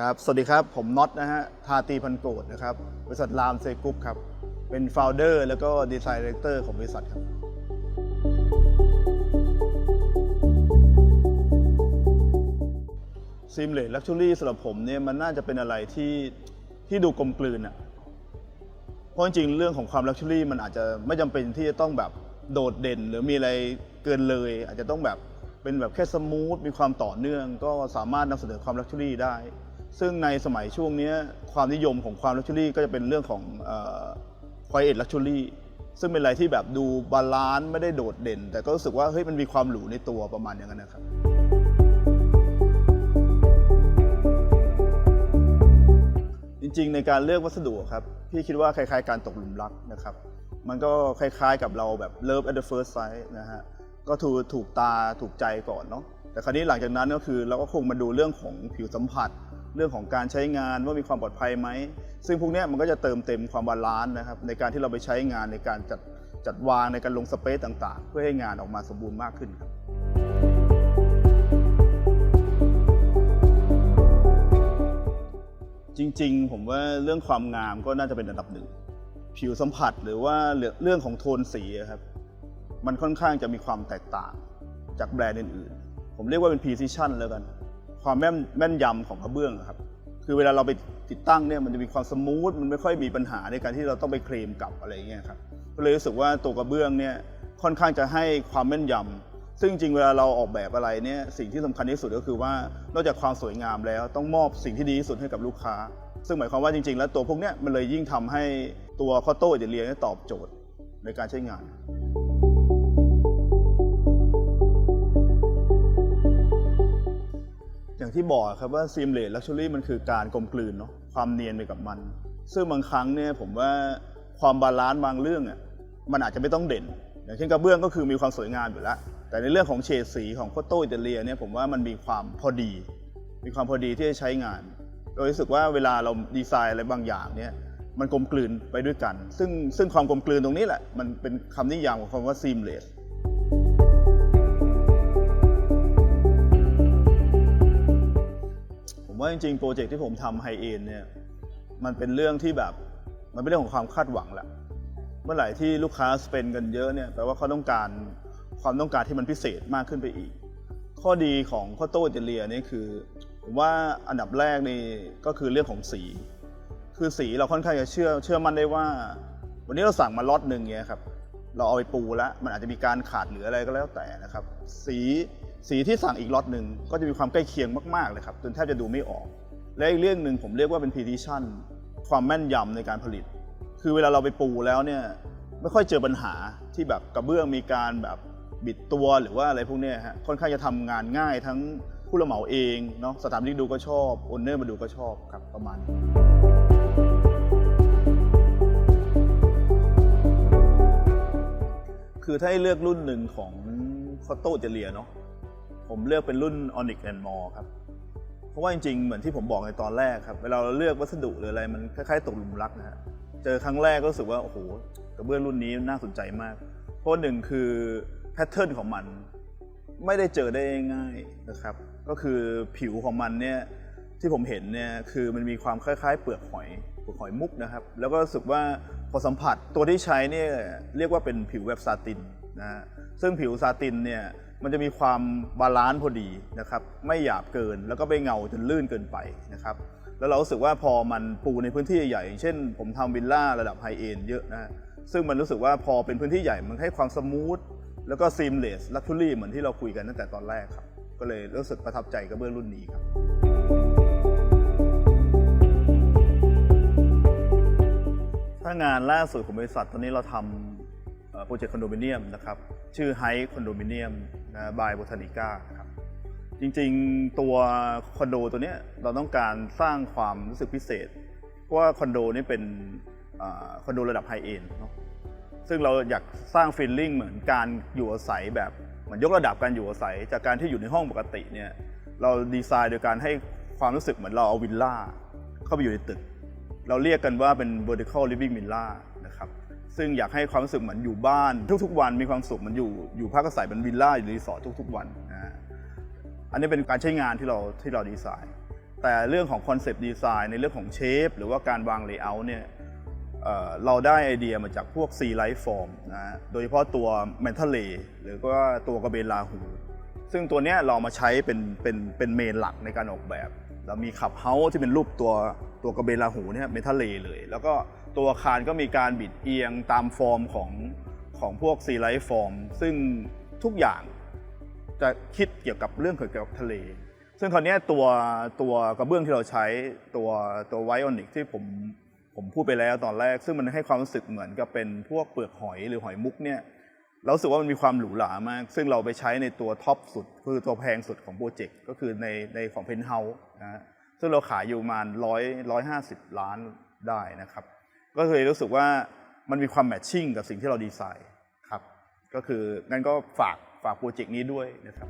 ครับ สวัสดีครับ ผมน็อตนะฮะ ทาตีพันโกดนะครับ บริษัทรามเซกุ๊ปครับ เป็นโฟลเดอร์แล้วก็ดีไซน์ดีเรคเตอร์ของบริษัทครับซิมเล t ลักชัวรี่สำหรับผมเนี่ยมันน่าจะเป็นอะไรที่ที่ดูกลมกลืนอะเพราะจริงๆเรื่องของความลักชัวรี่มันอาจจะไม่จำเป็นที่จะต้องแบบโดดเด่น หรือมีอะไรเกินเลย อาจจะต้องแบบเป็นแบบแค่สมูทมีความต่อเนื่อง ก็สามารถนำเสนอความลักชัวรี่ได้ ซึ่งในสมัยช่วงนี้ความนิยมของความลักชัวรี่ก็จะเป็นเรื่องของควายเอ็ดลักชัวรี่ซึ่งเป็นอะไรที่แบบดูบาลานซ์ไม่ได้โดดเด่น แต่ก็รู้สึกว่าเฮ้ยมันมีความหรูในตัวประมาณอย่างนั้นนะครับจริงๆในการเลือกวัสดุครับพี่คิดว่าคล้ายๆการตกหลุมรักนะครับมันก็คล้ายๆกับเราแบบ love at the first sight นะฮะก็ถูกถูกตาถูกใจก่อนเนาะแต่คราวนี้หลังจากนั้นก็คือเราก็คงมาดูเรื่องของผิวสัมผัส เรื่องของการใช้งานว่ามีความปลอดภัยไหม ซึ่งพวกนี้มันก็จะเติมเต็มความบาลานซ์นะครับในการที่เราไปใช้งานในการจัดจัดวางในการลงสเปซต่าง ๆ เพื่อให้งานออกมาสมบูรณ์มากขึ้นครับจริง ๆ ผมว่าเรื่องความงามก็น่าจะเป็นอันดับหนึ่ง ผิวสัมผัสหรือว่าเรื่องของโทนสีครับมันค่อนข้างจะมีความแตกต่างจากแบรนด์อื่นๆ ผมเรียกว่าเป็น precision แล้วกัน ความแม่นแม่นยำของกระเบื้องอะครับ คือเวลาเราไปติดตั้งเนี่ยมันจะมีความสมูทมันไม่ค่อยมีปัญหาในการที่เราต้องไปเคลมกลับอะไรอย่างเงี้ยครับก็เลยรู้สึกว่าตัวกระเบื้องเนี่ยค่อนข้างจะให้ความแม่นยำซึ่งจริงเวลาเราออกแบบอะไรเนี่ยสิ่งที่สำคัญที่สุดก็คือว่านอกจากความสวยงามแล้วต้องมอบสิ่งที่ดีที่สุดให้กับลูกค้า ซึ่งหมายความว่าจริง ๆ แล้วตัวพวกเนี้ยมันเลยยิ่งทำให้ตัวคอโต้เดเลียตอบโจทย์ในการใช้งาน อย่างที่บอกครับว่าซีมเล t ลักชัวรี่มันคือการกลมกลืนเนาะความเนียนไปกับมัน ซึ่งบางครั้งเนี่ยผมว่าความบาลานซ์บางเรื่องอะมันอาจจะไม่ต้องเด่น อย่างเช่นกระเบื้องก็คือมีความสวยงามอยู่แล้ว แต่ในเรื่องของเฉดสีของโคโตอิตาเลียเนี่ยผมว่ามันมีความพอดี มีความพอดีที่จะใช้งาน โดยรู้สึกว่าเวลาเราดีไซน์อะไรบางอย่างเนี่ยมันกลมกลืนไปด้วยกัน ซึ่งซึ่งความกลมกลืนตรงนี้แหละมันเป็นคำนิยามของคำว่า seamless ผม ว่าจริงๆ โปรเจกต์ที่ผมทำไฮเอ็นเนี่ยมันเป็นเรื่องที่แบบมันเป็นเรื่องของความคาดหวังแหละเมื่อไหร่ที่ลูกค้าสเปนกันเยอะเนี่ยแปลว่าเขาต้องการความต้องการที่มันพิเศษมากขึ้นไปอีก ข้อดีของข้าวโต้อิตาเลียนี่คือผมว่าอันดับแรกนี่ก็คือเรื่องของสี คือสีเราค่อนข้างจะเชื่อเชื่อมั่นได้ว่า วันนี้เราสั่งมาล็อตหนึ่งเงี้ยครับเราเอาไปปูแล้วมันอาจจะมีการขาดเหลืออะไรก็แล้วแต่นะครับ สี สีที่สั่งอีกล็อตหนึ่งก็จะมีความใกล้เคียงมากๆเลยครับจนแทบจะดูไม่ออก และอีกเรื่องหนึ่งผมเรียกว่าเป็น precision ความแม่นยำในการผลิต คือเวลาเราไปปูแล้วเนี่ยไม่ค่อยเจอปัญหาที่แบบกระเบื้องมีการแบบบิดตัวหรือว่าอะไรพวกนี้ฮะค่อนข้างจะทำงานง่ายทั้งผู้รับเหมาเองเนาะสถานที่ดูก็ชอบโอนเนอร์มาดูก็ชอบครับประมาณนี้คือถ้าให้เลือกรุ่นหนึ่งของคอโตเจเลียเนาะ ผมเลือกเป็นรุ่น Onyx and More ครับ เพราะว่าจริงๆ เหมือนที่ผมบอกในตอนแรกครับ เวลาเราเลือกวัสดุหรืออะไรมันคล้ายๆตกหลุมรักนะฮะ เจอครั้งแรกก็รู้สึกว่า โอ้โหกระเบื้องรุ่นนี้น่าสนใจมาก เพราะหนึ่งคือแพทเทิร์นของมันไม่ได้เจอได้ง่ายนะครับ ก็คือผิวของมันเนี่ยที่ผมเห็นเนี่ยคือมันมีความคล้ายๆ เปลือกหอยเปลือกหอยมุกนะครับ แล้วก็รู้สึกว่าพอสัมผัสตัวที่ใช้เนี่ยเรียกว่าเป็นผิวแบบซาตินนะฮะซึ่งผิวซาตินเนี่ย มันจะมีความบาลานซ์พอดีนะครับ ไม่หยาบเกินแล้วก็ไม่เงาจนลื่นเกินไปนะครับแล้วเรารู้สึกว่าพอมันปูในพื้นที่ใหญ่อย่างเช่น ผมทำวิลล่าระดับไฮเอ็นเยอะนะซึ่งมันรู้สึกว่าพอเป็นพื้นที่ใหญ่มันให้ความสมูทแล้วก็ซีมเลสลักชัวรี่เหมือนที่เราคุยกันตั้งแต่ตอนแรกครับ ก็เลยรู้สึกประทับใจกับเบื้องรุ่นนี้ครับ ถ้างานล่าสุดของบริษัทตอนนี้เราทำโปรเจกต์คอนโดมิเนียมนะครับ ชื่อไฮคอนโดมิเนียม นะบายโบทานิก้าครับจริงๆตัวคอนโดตัวนี้เราต้องการสร้างความรู้สึกพิเศษ เพราะว่าคอนโดนี่เป็นอคอนโดระดับไฮเอ็นเนาะซึ่งเราอยากสร้างฟีลลิ่งเหมือนการอยู่อาศัยแบบเหมือนยกระดับการอยู่อาศัย จากการที่อยู่ในห้องปกติเนี่ยเราดีไซน์โดยการให้ความรู้สึกเหมือนเราเอาวิลล่าเข้าไปอยู่ในตึก เราเรียกกันว่าเป็น vertical living villa นะครับ ซึ่งอยากให้ความรู้สึกเหมือนอยู่บ้าน ทุกๆ วันมีความสุขเหมันอยู่อยู่พักอาศัยเป็นวิลล่าอยู่รีสอร์ททุกๆ วันนะอันนี้เป็นการใช้งานที่เราที่เราดีไซน์ แต่เรื่องของคอนเซปต์ดีไซน์ในเรื่องของเชฟหรือว่าการวางเลเยอร์เนี่ยเเราได้ไอเดียมาจากพวก C Life Form นะฮะโดยเฉพาะตัว m e n t a l หรือว่าตัวกระเบนลาหู ซึ่งตัวเนี้ยเรามาใช้เป็นเป็นเป็นเมนหลักในการออกแบบ เรามีขับเฮาส์ที่เป็นรูปตัวตัวกระเบนลาหูเนี่ยเมทัลเลเลย แล้วก็ ตัวอาคารก็มีการบิดเอียงตามฟอร์มของของพวกซีไลท์ฟอร์ม ซึ่งทุกอย่างจะคิดเกี่ยวกับเรื่องเกี่ยวกับทะเล ซึ่งคราวนี้ตัวตัวกระเบื้องที่เราใช้ตัวตัวไวออนิกที่ผมผมพูดไปแล้วตอนแรก ซึ่งมันให้ความรู้สึกเหมือนกับเป็นพวกเปลือกหอยหรือหอยมุกเนี่ยเราสึกว่ามันมีความหรูหรามาก ซึ่งเราไปใช้ในตัวท็อปสุด คือตัวแพงสุดของโปรเจกต์ก็คือในในของเพนเฮาส์นะฮะซึ่งเราขายอยู่ประมาณร้อยร้อยห้าสิบล้านได้นะครับ ก็เลยรู้สึกว่ามันมีความแมทชิ่งกับสิ่งที่เราดีไซน์ครับ ก็คืองั้นก็ฝากฝากโปรเจกต์นี้ด้วยนะครับ